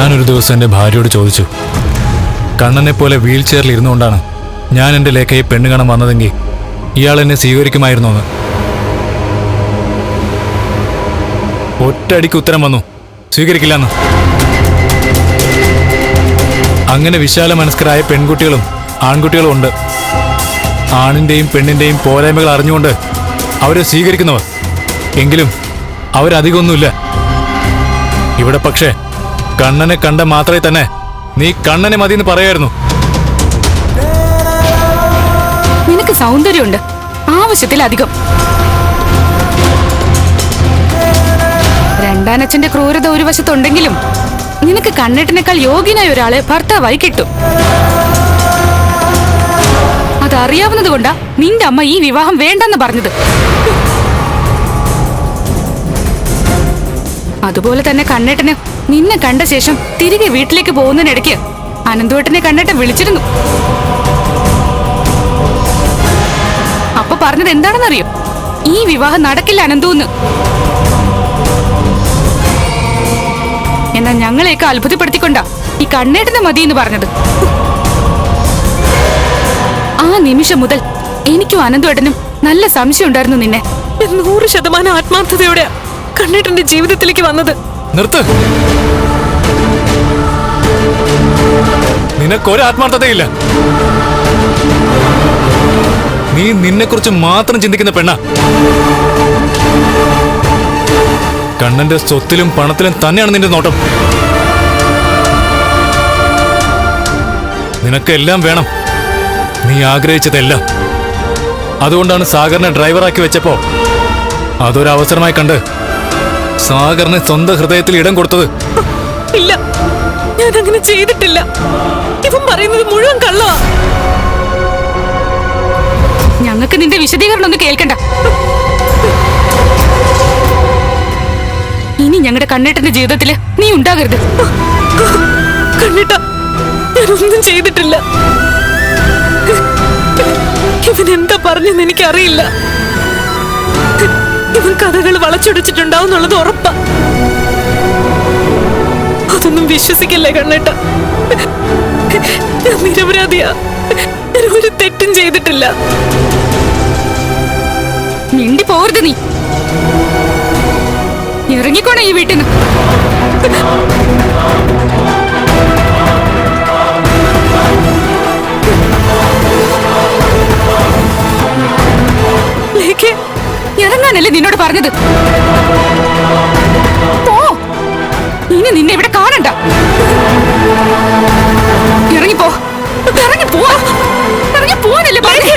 ഞാനൊരു ദിവസം എന്റെ ഭാര്യയോട് ചോദിച്ചു കണ്ണനെ പോലെ വീൽ ചെയറിൽ ഇരുന്നുകൊണ്ടാണ് ഞാൻ എന്റെ ലേഖയെ പെണ്ണ് കാണാൻ വന്നതെങ്കിൽ ഇയാൾ എന്നെ സ്വീകരിക്കുമായിരുന്നു എന്ന് ഒറ്റടിക്ക് ഉത്തരം വന്നു സ്വീകരിക്കില്ലെന്ന്. അങ്ങനെ വിശാല മനസ്കരായ പെൺകുട്ടികളും ആൺകുട്ടികളും ഉണ്ട്. ആണിന്റെയും പെണ്ണിന്റെയും പോരായ്മകൾ അറിഞ്ഞുകൊണ്ട് അവരെ സ്വീകരിക്കുന്നവർ. എങ്കിലും അവരധികമൊന്നുമില്ല. ഇവിടെ പക്ഷേ കണ്ണനെ കണ്ട മാത്രമേ തന്നെ നീ കണ്ണനെ മതിയെന്ന് പറയായിരുന്നു. നിനക്ക് സൗന്ദര്യമുണ്ട്. ആവശ്യത്തിലധികം. രണ്ടാനച്ഛന്റെ ക്രൂരത ഒരു വശത്തുണ്ടെങ്കിലും നിനക്ക് കണ്ണേട്ടിനേക്കാൾ യോഗ്യനായ ഒരാളെ ഭർത്താവായി കിട്ടും. അതറിയാവുന്നത് കൊണ്ടാ നിന്റെ അമ്മ ഈ വിവാഹം വേണ്ടെന്ന് പറഞ്ഞത്. അതുപോലെ തന്നെ കണ്ണേട്ടനെ നിന്നെ കണ്ട ശേഷം തിരികെ വീട്ടിലേക്ക് പോകുന്നതിനിടയ്ക്ക് അനന്തുവേട്ടനെ കണ്ണേട്ടൻ വിളിച്ചിരുന്നു. അപ്പൊ പറഞ്ഞത് എന്താണെന്നറിയോ? ഈ വിവാഹം നടക്കില്ല അനന്തൂന്ന്. എന്നാ ഞങ്ങളെയൊക്കെ അത്ഭുതപ്പെടുത്തിക്കൊണ്ടാ ഈ കണ്ണേട്ടനെ മതി എന്ന് പറഞ്ഞത്. ആ നിമിഷം മുതൽ എനിക്കും അനന്തുവേട്ടനും നല്ല സംശയം ഉണ്ടായിരുന്നു നിന്നെ. നൂറ് ശതമാനം ആത്മാർത്ഥതയോടെ കണ്ണേട്ടന്റെ ജീവിതത്തിലേക്ക് വന്നത്. നിർത്ത്. നിനക്കൊരു ആത്മാർത്ഥതയില്ല നീ നിന്നെക്കുറിച്ച് മാത്രം ചിന്തിക്കുന്ന പെണ്ണ. കണ്ണന്റെ സ്വത്തിലും പണത്തിലും തന്നെയാണ് നിന്റെ നോട്ടം. നിനക്കെല്ലാം വേണം. നീ ആഗ്രഹിച്ചതെല്ലാം. അതുകൊണ്ടാണ് സാഗറിനെ ഡ്രൈവറാക്കി വെച്ചപ്പോ അതൊരവസരമായി കണ്ട് സാഗറിന് സ്വന്തം ഹൃദയത്തിൽ ഇടം കൊടുത്തത്. ഇല്ല. ഞാൻ അങ്ങനെ ചെയ്തിട്ടില്ല. ഇവൻ പറയുന്നത് മുഴുവൻ കള്ളവാ ഞങ്ങൾക്ക് നിന്റെ വിശദീകരണം ഒന്നും കേൾക്കണ്ട. ഇനി ഞങ്ങളുടെ കണ്ണേട്ടന്റെ ജീവിതത്തിൽ നീ ഉണ്ടാകരുത്. കണ്ണേട്ട ഞാനൊന്നും ചെയ്തിട്ടില്ല. ഇവൻ എന്താ പറഞ്ഞെന്ന് എനിക്കറിയില്ല. കഥകൾ വളച്ചൊടിച്ചിട്ടുണ്ടാവും എന്നുള്ളത് ഉറപ്പാ. അതൊന്നും വിശ്വസിക്കല്ലേ കണ്ണേട്ട. ഞാൻ നിരപരാധിയാ. ഒരു തെറ്റും ചെയ്തിട്ടില്ല. മിണ്ടി പോരുത് നീ. ഇറങ്ങിക്കോണേ ഈ വീട്ടിൽ നിന്ന് പറഞ്ഞത്. പോ. ഇനി നിന്നെ ഇവിടെ കാണണ്ട. ഇറങ്ങിപ്പോ ഇറങ്ങി പോവാ ഇറങ്ങി പോവാനല്ലേ പറഞ്ഞേ.